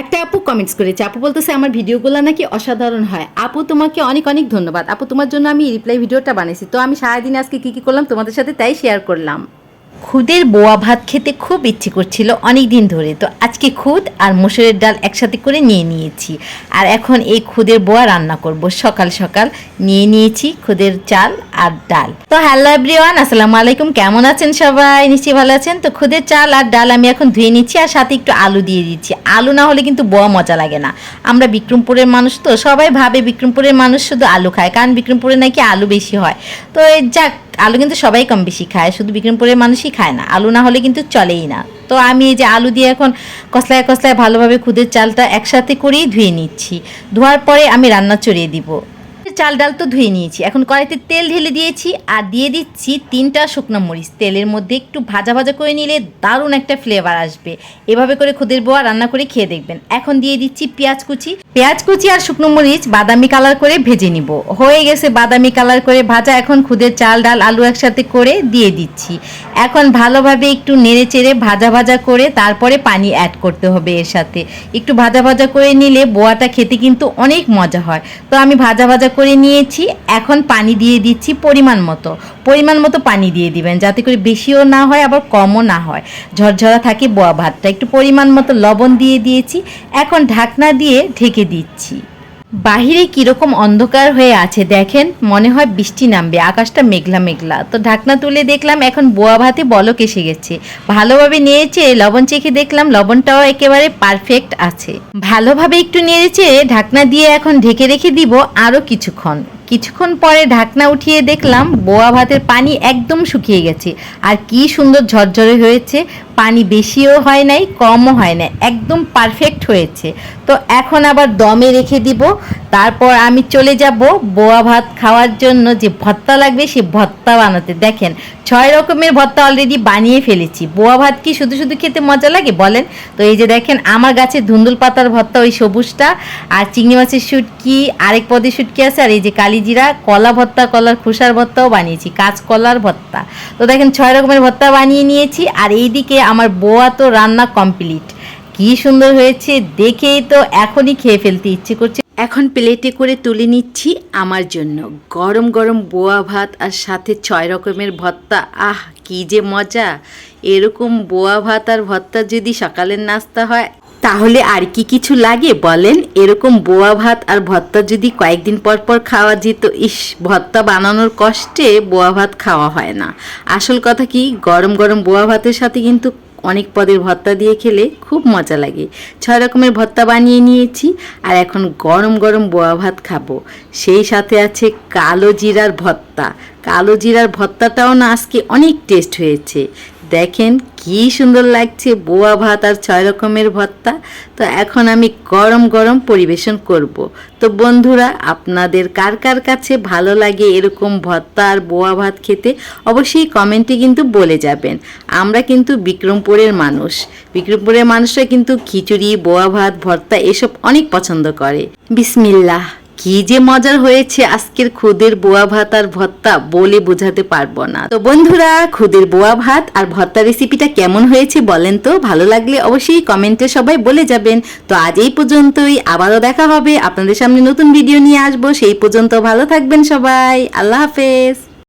একটা আপু কমেন্টস করেছে, আপু বলতেছে, আমার ভিডিওগুলো নাকি অসাধারণ হয়। আপু, তোমাকে অনেক অনেক ধন্যবাদ। আপু, তোমার জন্য আমি রিপ্লাই ভিডিওটা বানিয়েছি তো আমি সারাদিন আজকে কী কী করলাম তোমাদের সাথে তাই শেয়ার করলাম। খুদের বোয়া ভাত খেতে খুব ইচ্ছে করছিল অনেক দিন ধরে। তো আজকে খুদ আর মসুরের ডাল একসাথে করে নিয়ে নিয়েছি। আর এখন এই খুদের বোয়া রান্না করব। সকাল সকাল নিয়ে নিয়েছি খুদের চাল আর ডাল। তো হ্যালো এভরিওয়ান, আসসালামু আলাইকুম। কেমন আছেন সবাই? নিশ্চয়ই ভালো আছেন? তো খুদের চাল আর ডাল আমি এখন ধুয়ে নিচ্ছি আর সাথে একটু আলু দিয়ে দিচ্ছি। আলু না হলে কিন্তু বোয়া মজা লাগে না। আমরা বিক্রমপুরের মানুষ তো, সবাই ভাবে বিক্রমপুরের মানুষ শুধু আলু খায়, কারণ বিক্রমপুরে নাকি আলু বেশি হয়। তো যাক, আলু কিন্তু সবাই কম বেশি খায়। শুধু বিক্রমপুরের মানুষই খায় না। আলু না হলে কিন্তু চলেই না। তো আমি এই যে আলু দিয়ে এখন কসলায় কসলায় ভালোভাবে খুদের চালটা একসাথে করেই ধুয়ে নিচ্ছি। ধোয়ার পরে আমি রান্না চড়িয়ে দিব। চাল ডাল তো ধুয়ে নিয়েছি। এখন কড়াইতে তেল ঢেলে দিয়েছি আর দিয়ে দিচ্ছি তিনটা শুকনো মরিচ। তেলের মধ্যে একটু ভাজা ভাজা করে নিলে দারুণ একটা ফ্লেভার আসবে। এভাবে করে খুদের বোয়া রান্না করে খেয়ে দেখবেন। এখন দিয়ে দিচ্ছি পেঁয়াজ কুচি। পেঁয়াজ কুচি আর শুকনো মরিচ বাদামি কালার করে ভেজে নিব। হয়ে গেছে বাদামি কালার করে ভাজা। এখন খুদের চাল ডাল আলু একসাথে করে দিয়ে দিচ্ছি। এখন ভালোভাবে একটু নেড়ে চেড়ে ভাজা ভাজা করে তারপরে পানি অ্যাড করতে হবে এর সাথে। একটু ভাজা ভাজা করে নিলে বোয়াটা খেতে কিন্তু অনেক মজা হয়। তো আমি ভাজা ভাজা করে নিয়েছি। এখন পানি দিয়ে দিচ্ছি পরিমাণ মতো। পরিমাণ মতো পানি দিয়ে দিবেন যাতে করে বেশিও না হয়, আবার কমও না হয়। ঝরঝরা থাকে বয়া ভাতটা। একটু পরিমাণ মতো লবণ দিয়ে দিয়েছি। এখন ঢাকনা দিয়ে ঢেকে দিচ্ছি। বাহিরে কীরকম অন্ধকার হয়ে আছে দেখেন, মনে হয় বৃষ্টি নামবে, আকাশটা মেঘলা মেঘলা। তো ঢাকনা তুলে দেখলাম, এখন বোয়া ভাতে বলক এসে গেছে। ভালোভাবে নিয়েছে লবণ চেখে দেখলাম, লবণটাও একেবারে পারফেক্ট আছে। ভালোভাবে একটু নেড়েছে ঢাকনা দিয়ে এখন ঢেকে রেখে দিব আরও কিছুক্ষণ। কিছুক্ষণ পরে ঢাকনা উঠিয়ে দেখলাম বোয়া ভাতের পানি একদম শুকিয়ে গেছে। আর কি সুন্দর ঝরঝরে হয়েছে। পানি বেশিও হয় নাই, কমও হয় না একদম পারফেক্ট হয়েছে। তো এখন আবার দমে রেখে দিব। তারপর আমি চলে যাব বোয়া ভাত খাওয়ার জন্য যে ভর্তা লাগবে সে ভর্তা বানাতে। দেখেন, ছয় রকমের ভর্তা অলরেডি বানিয়ে ফেলেছি। বোয়া ভাত কি শুধু শুধু খেতে মজা লাগে বলেন? তো এই যে দেখেন, আমার গাছে ধুন্দুল পাতার ভর্তা ওই সবুজটা। আর চিংড়ি মাছের শুটকি, আরেক পদের শুটকি আছে, আর এই যে কালিজিরা কলা ভর্তা, কলার খোসার ভর্তাও বানিয়েছি, কাঁচকলার ভর্তা। তো দেখেন ছয় রকমের ভর্তা বানিয়ে নিয়েছি, আর এইদিকে আমার বোয়া তো রান্না কমপ্লিট। কি সুন্দর হয়েছে, দেখেই তো এখনই খেয়ে ফেলতে ইচ্ছে করছে। এখন প্লেটে করে তুলে নিচ্ছি আমার জন্য। গরম গরম বোয়া ভাত আর সাথে ছয় রকমের ভর্তা। আহ, কি যে মজা! এরকম বোয়া ভাত আর ভর্তা যদি সকালের নাস্তা হয় তাহলে আর কি কিছু লাগে বলেন? এরকম বোয়া ভাত আর ভর্তা যদি কয়েকদিন পর পর খাওয়া যেত, ইস, ভর্তা বানানোর কষ্টে বোয়া ভাত খাওয়া হয় না। আসল কথা কি, গরম গরম বোয়া ভাতের সাথে কিন্তু অনেক পদের ভর্তা দিয়ে খেলে খুব মজা লাগে। ছয় রকমের ভর্তা বানিয়ে নিয়েছি আর এখন গরম গরম বোয়া ভাত খাব। সেই সাথে আছে কালো জিরার ভর্তা। কালো জিরার ভর্তাটাও না আজকে অনেক টেস্ট হয়েছে। দেখেন কি সুন্দর লাগছে, বোয়া ভাত আর ছয় রকমের ভর্তা। তো এখন আমি গরম গরম পরিবেশন করব। তো বন্ধুরা, আপনাদের কার কার কাছে ভালো লাগে এরকম ভর্তা আর বোয়া ভাত খেতে, অবশ্যই কমেন্টে কিন্তু বলে যাবেন। আমরা কিন্তু বিক্রমপুরের মানুষ। বিক্রমপুরের মানুষরা কিন্তু খিচুড়ি, বোয়া ভাত, ভর্তা এসব অনেক পছন্দ করে। বিসমিল্লাহ। কি যে মজার হয়েছে আজকের খুদের বোয়া ভাত আর ভত্তা বলে বোঝাতে পারব না। তো বন্ধুরা, খুদের বোয়া ভাত আর ভত্তা রেসিপিটা কেমন হয়েছে বলেন তো? ভালো লাগলে অবশ্যই কমেন্টে সবাই বলে যাবেন। তো আজ এই পর্যন্তই, আবারও দেখা হবে। আপনাদের সামনে নতুন ভিডিও নিয়ে আসব। সেই পর্যন্ত ভালো থাকবেন সবাই। আল্লাহ হাফেজ।